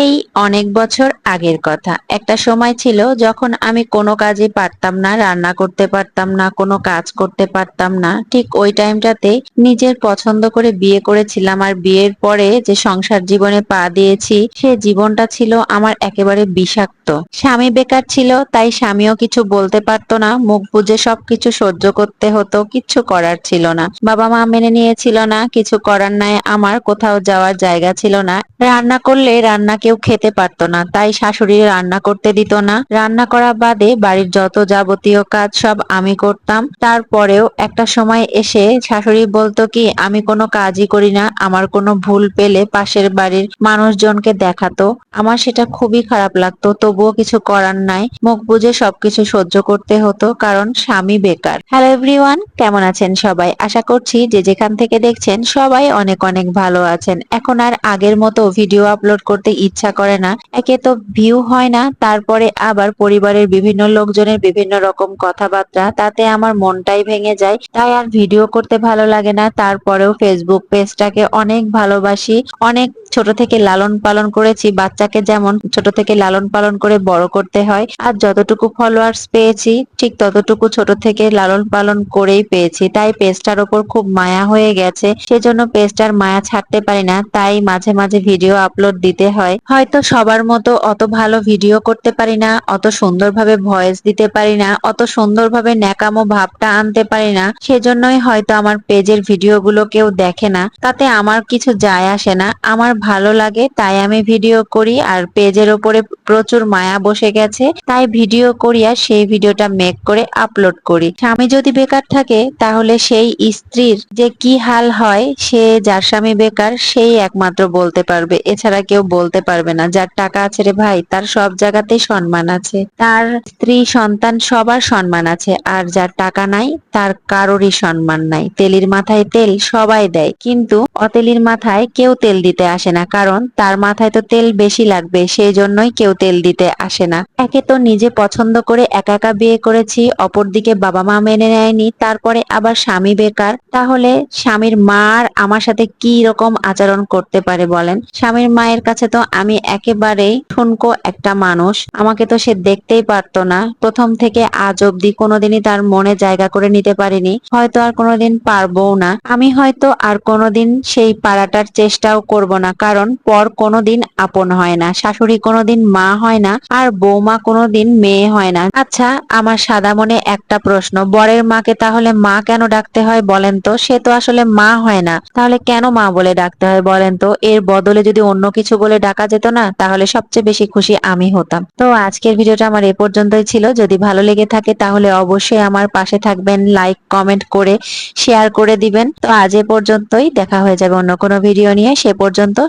এই অনেক বছর আগের কথা। একটা সময় ছিল যখন আমি কোনো কাজে পারতাম না, রান্না করতে পারতাম না, কোনো কাজ করতে পারতাম না। ঠিক ওই টাইমটাতে নিজের পছন্দ করে বিয়ে করেছিলাম আর বিয়ের পরে যে সংসার জীবনে পা দিয়েছি, সে জীবনটা ছিল আমার একেবারে বিষাক্ত। স্বামী বেকার ছিল, তাই স্বামীও কিছু বলতে পারতো না, মুখ বুজে সবকিছু সহ্য করতে হতো, কিচ্ছু করার ছিল না। বাবা মা মেনে নিয়েছিল না, কিছু করার নাই, আমার কোথাও যাওয়ার জায়গা ছিল না। রান্না করলে রান্না কেউ খেতে পারতো না, তাই শাশুড়ি রান্না করতে দিত না। রান্না করা বাদে বাড়ির যত যাবতীয় কাজ সব আমি করতাম। তারপরেও একটা সময় এসে শাশুড়ি বলতো কি, আমি কোনো কাজই করি না, আমার কোনো ভুল পেলে পাশের বাড়ির মানুষজনকে দেখাতো। আমার সেটা খুবই খারাপ লাগতো, তবুও কিছু করার নাই। মুখ বুঝে সবকিছু সহ্য করতে হতো, কারণ স্বামী বেকার। হ্যালো এভরিওয়ান কেমন আছেন সবাই? আশা করছি যে যেখান থেকে দেখছেন সবাই অনেক অনেক ভালো আছেন। এখন আর আগের মতো ভিডিও আপলোড করতে ইচ্ছা করে না। একে তো ভিউ হয় না, তারপরে আবার পরিবারের বিভিন্ন লোকজনের বিভিন্ন রকম কথাবার্তা, তাতে আমার মনটাই ভেঙে যায়। তাই আর ভিডিও করতে ভালো লাগে না। তারপরেও ফেসবুক পেজটাকে অনেক ভালোবাসি, অনেক ছোট থেকে লালন পালন করেছি, বাচ্চাকে যেমন ছোট থেকে লালন পালন করে বড় করতে হয়, আর যতটুকু ফলোয়ার্স পেয়েছি, ঠিক ততটুকু ছোট থেকে লালন পালন করেই পেয়েছি। তাই পেজটার ওপর খুব মায়া হয়ে গেছে। সেজন্য পেজটার মায়া ছাড়তে পারি না, তাই মাঝে মাঝে ভিডিও আপলোড দিতে হয়। হয়তো সবার মতো অত ভালো ভিডিও করতে পারি না, অত সুন্দরভাবে ভয়েস দিতে পারি না, অত সুন্দরভাবে ন্যাকামো ভাবটা আনতে পারি না, সেজন্যই হয়তো আমার পেজের ভিডিওগুলো কেউ দেখে না, তাতে আমার কিছু যায় আসে না, আমার ভালো লাগে, তাই আমি ভিডিও করি। আর পেজের ওপরে প্রচুর মায়া বসে গেছে, তাই ভিডিও করি আর সেই ভিডিওটা মেক করে আপলোড করি। স্বামী যদি বেকার থাকে, তাহলে সেই স্ত্রীর যে কি হাল হয়, সে যার স্বামী বেকার, সেই একমাত্র বলতে পারবে। এছাড়া কেউ বলতে পারবে না, যার টাকা আছে রে ভাই, তার সব জায়গাতেই সম্মান আছে। তার স্ত্রী, সন্তান, সবার সম্মান আছে, আর যার টাকা নাই, তার কারোরই সম্মান নাই। তেলির মাথায় তেল সবাই দেয়, কিন্তু অতেলির মাথায় কেউ তেল দিতে আসে না, কারণ তার মাথায় তো তেল বেশি লাগবে সেই জন্যই কেউ তেল দিতে আসে না। একে তো নিজে পছন্দ করে একা একা বিয়ে করেছি, অপরদিকে বাবা মা মেনে নেয়নি, তারপরে আবার স্বামী বেকার। তাহলে স্বামীর মার আমার সাথে কি রকম আচরণ করতে পারে বলেন? স্বামীর মায়ের কাছে তো আমি একেবারেই ঠুনকো একটা মানুষ। আমাকে তো সে দেখতেই পারতো না। প্রথম থেকে আজ অব্দি কোনোদিনই তার মনে জায়গা করে নিতে পারিনি। হয়তো আর কোনোদিন পারবও না। আমি হয়তো আর কোনোদিন সেই পাড়াটার চেষ্টাও করব না কারণ পর কোনোদিন আপন হয় না, শাশুড়ি কোনোদিন মা হয় না, আর বৌমা কোনোদিন মেয়ে হয় না। আচ্ছা আমার সাদা মনে একটা প্রশ্ন, বরের মাকে তাহলে মা কেন ডাকতে হয় বলেন তো? সে তো আসলে মা হয় না। তাহলে কেন মা বলে ডাকতে হয় বলেন তো? এর বদলে যদি অন্য কিছু বলে ডাকা যেত না, তাহলে সবচেয়ে বেশি খুশি আমি হতাম। তো আজকের ভিডিওটা আমার এ পর্যন্তই ছিল। যদি ভালো লেগে থাকে তাহলে অবশ্যই আমার পাশে থাকবেন লাইক কমেন্ট করে শেয়ার করে দিবেন। তো আজ এ পর্যন্তই। দেখা হয়ে যাবে অন্য কোনো ভিডিও নিয়ে। সে পর্যন্ত